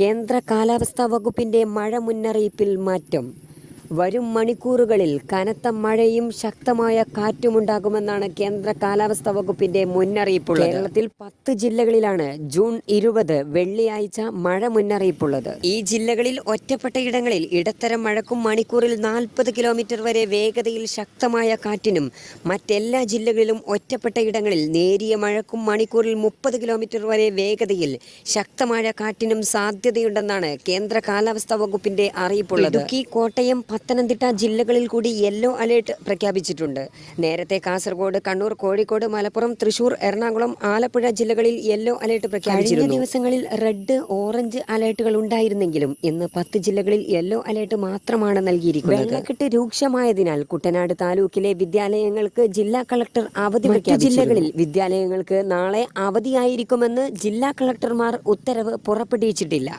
കേന്ദ്ര കാലാവസ്ഥാ വകുപ്പിന്റെ മഴ മുന്നറിയിപ്പിൽ മാറ്റം. വരും മണിക്കൂറുകളിൽ കനത്ത മഴയും ശക്തമായ കാറ്റുമുണ്ടാകുമെന്നാണ് കേന്ദ്ര കാലാവസ്ഥാ വകുപ്പിന്റെ മുന്നറിയിപ്പ് കേരളത്തിൽ പത്ത് ജില്ലകളിലാണ് ജൂൺ ഇരുപത് വെള്ളിയാഴ്ച മഴ മുന്നറിയിപ്പുള്ളത്. ഈ ജില്ലകളിൽ ഒറ്റപ്പെട്ട ഇടങ്ങളിൽ ഇടത്തരം മഴക്കും മണിക്കൂറിൽ നാൽപ്പത് കിലോമീറ്റർ വരെ വേഗതയിൽ ശക്തമായ കാറ്റിനും മറ്റെല്ലാ ജില്ലകളിലും ഒറ്റപ്പെട്ട ഇടങ്ങളിൽ നേരിയ മഴക്കും മണിക്കൂറിൽ മുപ്പത് കിലോമീറ്റർ വരെ വേഗതയിൽ ശക്തമായ കാറ്റിനും സാധ്യതയുണ്ടെന്നാണ് കേന്ദ്ര കാലാവസ്ഥാ വകുപ്പിന്റെ അറിയിപ്പുള്ളത്. ഇടുക്കി കോട്ടയം പത്തനംതിട്ട ജില്ലകളിൽ കൂടി യെല്ലോ അലേർട്ട് പ്രഖ്യാപിച്ചിട്ടുണ്ട്. നേരത്തെ കാസർഗോഡ് കണ്ണൂർ കോഴിക്കോട് മലപ്പുറം തൃശൂർ എറണാകുളം ആലപ്പുഴ ജില്ലകളിൽ യെല്ലോ അലേർട്ട് പ്രഖ്യാപിച്ചിരുന്നു. ദിവസങ്ങളിൽ റെഡ് ഓറഞ്ച് അലേർട്ടുകൾ ഉണ്ടായിരുന്നെങ്കിലും ഇന്ന് പത്ത് ജില്ലകളിൽ യെല്ലോ അലേർട്ട് മാത്രമാണ് നൽകിയിരിക്കുന്നത്. വെള്ളക്കെട്ട് രൂക്ഷമായതിനാൽ കുട്ടനാട് താലൂക്കിലെ വിദ്യാലയങ്ങൾക്ക് ജില്ലാ കളക്ടർ അവധി മറ്റു ജില്ലകളിൽ വിദ്യാലയങ്ങൾക്ക് നാളെ അവധിയായിരിക്കുമെന്ന് ജില്ലാ കളക്ടർമാർ ഉത്തരവ് പുറപ്പെടുവിച്ചിട്ടില്ല.